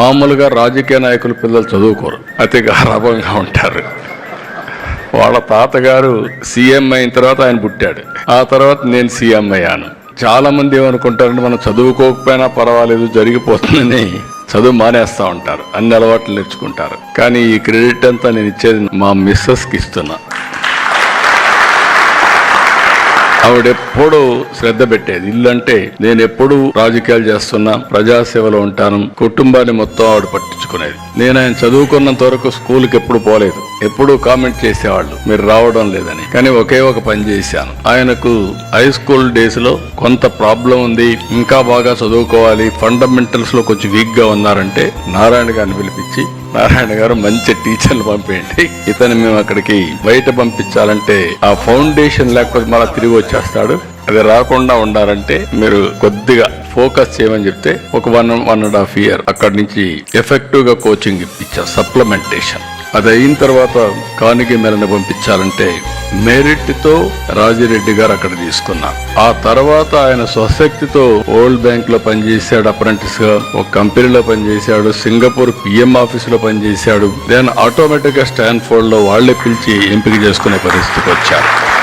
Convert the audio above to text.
మామూలుగా రాజకీయ నాయకుల పిల్లలు చదువుకోరు. అతి గారాభంగా ఉంటారు. వాళ్ళ తాతగారు సీఎం అయిన తర్వాత ఆయన పుట్టాడు. ఆ తర్వాత నేను సీఎం అయ్యాను. చాలా మంది ఏమనుకుంటారంటే మనం చదువుకోకపోయినా పర్వాలేదు జరిగిపోతుందని చదువు మానేస్తా ఉంటారు. అన్ని అలవాట్లు నేర్చుకుంటారు. కానీ ఈ క్రెడిట్ అంతా నేను ఇచ్చేది మా మిస్సెస్కి ఇస్తున్నా. ఆవిడెప్పుడు శ్రద్ధ పెట్టేది. ఇల్లు అంటే నేను ఎప్పుడు రాజకీయాలు చేస్తున్నా ప్రజాసేవలో ఉంటాను కుటుంబాన్ని మొత్తం ఆవిడ పట్టించుకునేది. నేను ఆయన చదువుకున్నంత వరకు స్కూల్కి ఎప్పుడు పోలేదు. ఎప్పుడు కామెంట్ చేసేవాళ్ళు మీరు రావడం లేదని. కానీ ఒకే ఒక పని చేశాను. ఆయనకు హై స్కూల్ డేస్లో కొంత ప్రాబ్లం ఉంది ఇంకా బాగా చదువుకోవాలి ఫండమెంటల్స్లో కొంచెం వీక్గా ఉన్నారంటే నారాయణ గారిని పిలిపించి నారాయణ గారు మంచి టీచర్లు పంపేయండి. ఇతను మేము అక్కడికి బయట పంపించాలంటే ఆ ఫౌండేషన్ లేకపోతే మళ్ళీ తిరిగి వచ్చేస్తాడు. అది రాకుండా ఉండాలంటే మీరు కొద్దిగా ఫోకస్ చేయమని చెప్తే ఒక one one and half year అక్కడి నుంచి ఎఫెక్టివ్గా కోచింగ్ ఇప్పించారు సప్లిమెంటేషన్. అది అయిన తర్వాత కానికి మేరని పంపించాలంటే మెరిట్తో రాజిరెడ్డి గారు అక్కడ తీసుకున్నారు. ఆ తర్వాత ఆయన స్వశక్తితో ఓల్డ్ బ్యాంక్లో పనిచేశాడు అప్రెంటిస్గా ఒక కంపెనీలో పనిచేశాడు సింగపూర్ పిఎం ఆఫీస్లో పనిచేశాడు. దెన్ ఆటోమేటిక్గా స్టాన్ఫోర్డ్లో వాళ్ళే పిలిచి ఎంపిక చేసుకునే పరిస్థితికి వచ్చారు.